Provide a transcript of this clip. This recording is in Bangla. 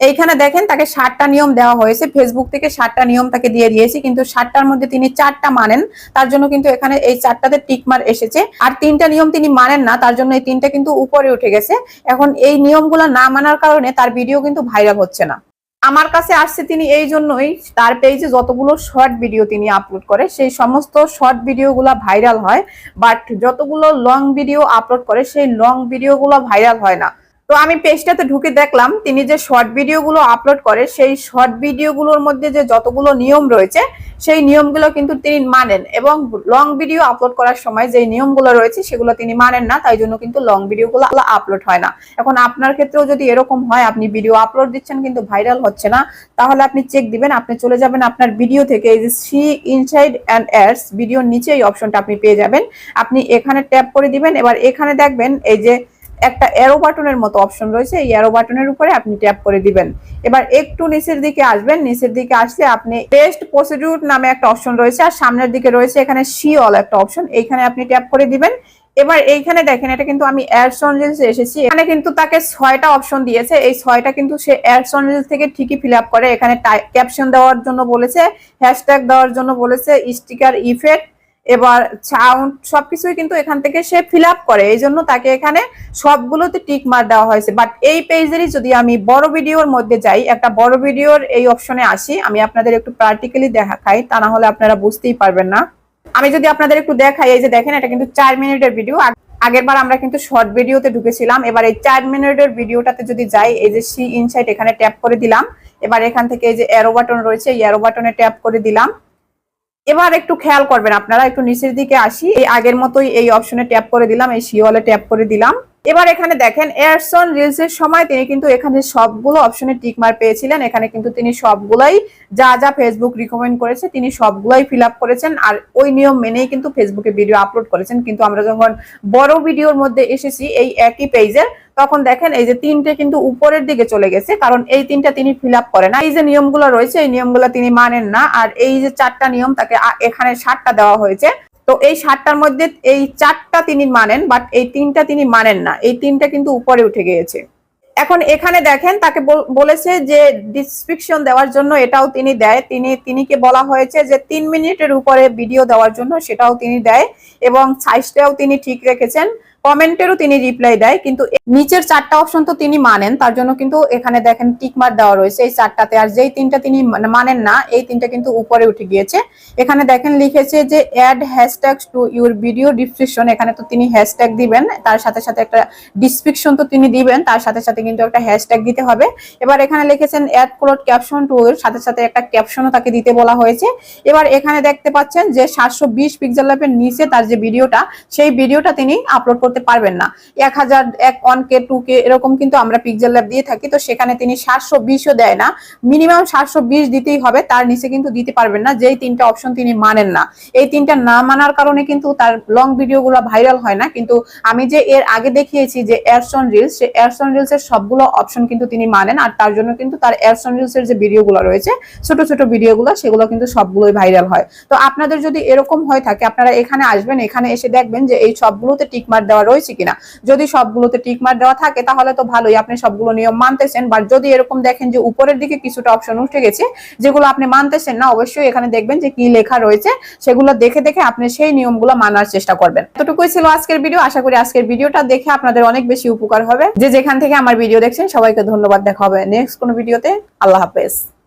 এইখানে দেখেন তাকে ষাটটা নিয়ম দেওয়া হয়েছে। ফেসবুক থেকে ষাটটা নিয়ম তাকে দিয়ে দিয়েছি, কিন্তু ষাটটার মধ্যে তিনি চারটা মানেন। তার জন্য কিন্তু এখানে এই চারটাতে টিকমার এসেছে। আর তিনটা নিয়ম তিনি মানেন না, তার জন্য এই তিনটা কিন্তু উপরে উঠে গেছে। এখন এই নিয়মগুলো না মানার কারণে তার ভিডিও কিন্তু ভাইরাল হচ্ছে না। আমার কাছে আসছে তিনি এই জন্যই, তার পেজে যতগুলো শর্ট ভিডিও তিনি আপলোড করে, সেই সমস্ত শর্ট ভিডিওগুলো ভাইরাল হয়। বাট যতগুলো লং ভিডিও আপলোড করে, সেই লং ভিডিওগুলো ভাইরাল হয় না। তো আমি পেজটাতে ঢুকে দেখলাম, তিনি যে শর্ট ভিডিওগুলো আপলোড করে, সেই শর্ট ভিডিওগুলোর মধ্যে যে যতগুলো নিয়ম রয়েছে, সেই নিয়মগুলো কিন্তু তিনি মানেন এবং লং ভিডিও আপলোড করার সময় যে নিয়মগুলো রয়েছে, সেগুলো তিনি মানেন না, তাই জন্য কিন্তু লং ভিডিওগুলো আপলোড হয় না। এখন আপনার ক্ষেত্রেও যদি এরকম হয়, আপনি ভিডিও আপলোড দিচ্ছেন কিন্তু ভাইরাল হচ্ছে না, তাহলে আপনি চেক দিবেন, আপনি চলে যাবেন আপনার ভিডিও থেকে, এই যে সি ইনসাইড অ্যান্ড অ্যাডস ভিডিওর নিচে এই অপশনটা আপনি পেয়ে যাবেন। আপনি এখানে ট্যাপ করে দিবেন, এবার এখানে দেখবেন, এই যে একটা অ্যারো বাটনের মতো অপশন রয়েছে, এই অ্যারো বাটনের উপরে আপনি ট্যাপ করে দিবেন। এবার একটু নিচের দিকে আসবেন, নিচের দিকে আসলে আপনি টেস্ট প্রসিডিউর নামে একটা অপশন রয়েছে, আর সামনের দিকে রয়েছে এখানে সি অল একটা অপশন এইখানে আপনি ট্যাপ করে দিবেন। এবার এইখানে দেখেন, এটা কিন্তু আমি অ্যাডস অন রিলস এসেছি, এখানে কিন্তু তাকে ছয়টা অপশন দিয়েছে, এই ছয়টা কিন্তু সে অ্যাডস অন রিলস থেকে ঠিকই ফিল করে। এখানে ক্যাপশন দেওয়ার জন্য বলেছে হ্যাশট্যাগ দেওয়ার জন্য বলেছে স্টিকার ইফেক্ট এবার সাউন্ড সবকিছুই কিন্তু এখান থেকে সে ফিল করে। এই জন্য তাকে এখানে সবগুলোতে টিক মার দেওয়া হয়েছে। বাট এই পেজেরই যদি আমি বড় ভিডিওর মধ্যে যাই, একটা বড় ভিডিওর এই অপশনে আসি, আমি আপনাদের একটু প্র্যাকটিক্যালি দেখাই, তা না হলে আপনারা বুঝতেই পারবেন না। আমি যদি আপনাদের একটু দেখাই, এই যে দেখেন, এটা কিন্তু চার মিনিটের ভিডিও আগের বার আমরা কিন্তু শর্ট ভিডিওতে ঢুকেছিলাম। এবার এই চার মিনিটের ভিডিওটাতে যদি যাই, এই যে সি ইনসাইট এখানে ট্যাপ করে দিলাম। এবার এখান থেকে এই যে অ্যারো বাটন রয়েছে, এই অ্যারো বাটনে ট্যাপ করে দিলাম। এবার একটু খেয়াল করবেন, আপনারা একটু নিচের দিকে আসি। এই আগের মতোই এই অপশনে ট্যাপ করে দিলাম, এই শিওয়ালে ট্যাপ করে দিলাম। এবার এখানে দেখেন এয়ারসন রিলস এর সময় তিনি কিন্তু এখানে সবগুলো অপশনে টিকমার পেয়েছিলেন। এখানে কিন্তু তিনি সবগুলাই যা যা ফেসবুক রিকমেন্ড করেছে, তিনি সবগুলাই ফিল করেছেন। আর ওই নিয়ম মেনেই কিন্তু ফেসবুকে ভিডিও আপলোড করেছেন। কিন্তু আমরা যখন বড় ভিডিওর মধ্যে এসেছি এই একই পেজের তখন দেখেন এই যে তিনটে কিন্তু উপরের দিকে চলে গেছে। কারণ এই তিনটা তিনি ফিল আপ করেন না। এই যে নিয়মগুলো রয়েছে, এই নিয়মগুলো তিনি মানেন না। আর এই যে চারটা নিয়ম তাকে এখানে সাতটা দেওয়া হয়েছে। তো এই সাতটার মধ্যে এই চারটা তিনি মানেন বাট এই তিনটা তিনি মানেন না। এই তিনটা কিন্তু উপরে উঠে গিয়েছে। এখন এখানে দেখেন, তাকে বল- বলেছে যে ডিসক্রিপশন দেওয়ার জন্য এটাও তিনি দেয়। তিনি, তিনিকে বলা হয়েছে যে তিন মিনিটের উপরে ভিডিও দেওয়ার জন্য সেটাও তিনি দেয় এবং সাইজটাও তিনি ঠিক রেখেছেন। কমেন্টেরও তিনি রিপ্লাই দেয়, কিন্তু নিচের চারটা অপশন তো তিনি মানেন, তার জন্য কিন্তু এখানে দেখেন টিকমার দেওয়া রয়েছে এই চারটাতে। আর যেই তিনটা তিনি মানে মানেন না, এই তিনটা কিন্তু উপরে উঠে গিয়েছে। এখানে দেখেন লিখেছে যে add hashtag to your video description এখানে তো তিনি হ্যাশট্যাগ দিবেন, তার সাথে সাথে একটা ডিসক্রিপশন তো তিনি দিবেন, তার সাথে সাথে কিন্তু একটা হ্যাশট্যাগ দিতে হবে। এবার এখানে লিখেছেন অ্যাড ক্লোড ক্যাপশন টু এর সাথে সাথে একটা ক্যাপশনও তাকে দিতে বলা হয়েছে। এবার এখানে দেখতে পাচ্ছেন যে, সাতশো বিশ পিক্সেল নিচে তার যে ভিডিওটা সেই ভিডিওটা তিনি আপলোড করতে পারবেন না। এক হাজার এক ওয়ান কে টু কে এরকম কিন্তু আমরা পিক্সেল ল্যাব দিয়ে থাকি, তো সেখানে তিনি সাতশো বিশও দেয় না। মিনিমাম সাতশো বিশ দিতেই হবে, তার নিচে কিন্তু দিতে পারবেন না, যেই তিনটা অপশন তিনি মানেন না। এই তিনটা না মানার কারণে কিন্তু তার লং ভিডিওগুলো ভাইরাল হয় না, কিন্তু আমি যে এর আগে দেখিয়েছি যে এয়ারসন রিলস সে এয়ারসন রিলস এর সবগুলো অপশন কিন্তু তিনি মানেন, আর তার জন্য কিন্তু তার এয়ারসন রিলস এর যে ভিডিওগুলো রয়েছে, ছোট ছোট ভিডিওগুলো সেগুলো কিন্তু সবগুলোই ভাইরাল হয়। তো আপনাদের যদি এরকম হয়ে থাকে, আপনারা এখানে আসবেন, এখানে এসে দেখবেন যে এই সবগুলোতে টিকমার দেওয়া রয়েছে কিনা। যদি সবগুলোতে টিকমার দেওয়া থাকে, তাহলে তো ভালোই, আপনি সবগুলো নিয়ম মানতেছেন। বাট যদি এরকম দেখেন যে উপরের দিকে কিছুটা অপশন উঠে গেছে, যেগুলো আপনি মানতেছেন না, অবশ্যই এখানে দেখবেন যে কি লেখা রয়েছে, সেগুলো দেখে দেখে আপনি সেই নিয়মগুলো মানার চেষ্টা করবেন। এতটুকুই ছিল আজকের ভিডিও। আশা করি আজকের ভিডিওটা দেখে আপনাদের অনেক বেশি উপকার হবে। যে যেখান থেকে আমার ভিডিও দেখছেন, সবাইকে ধন্যবাদ। দেখা হবে নেক্সট কোনো ভিডিওতে। আল্লাহ হাফেজ।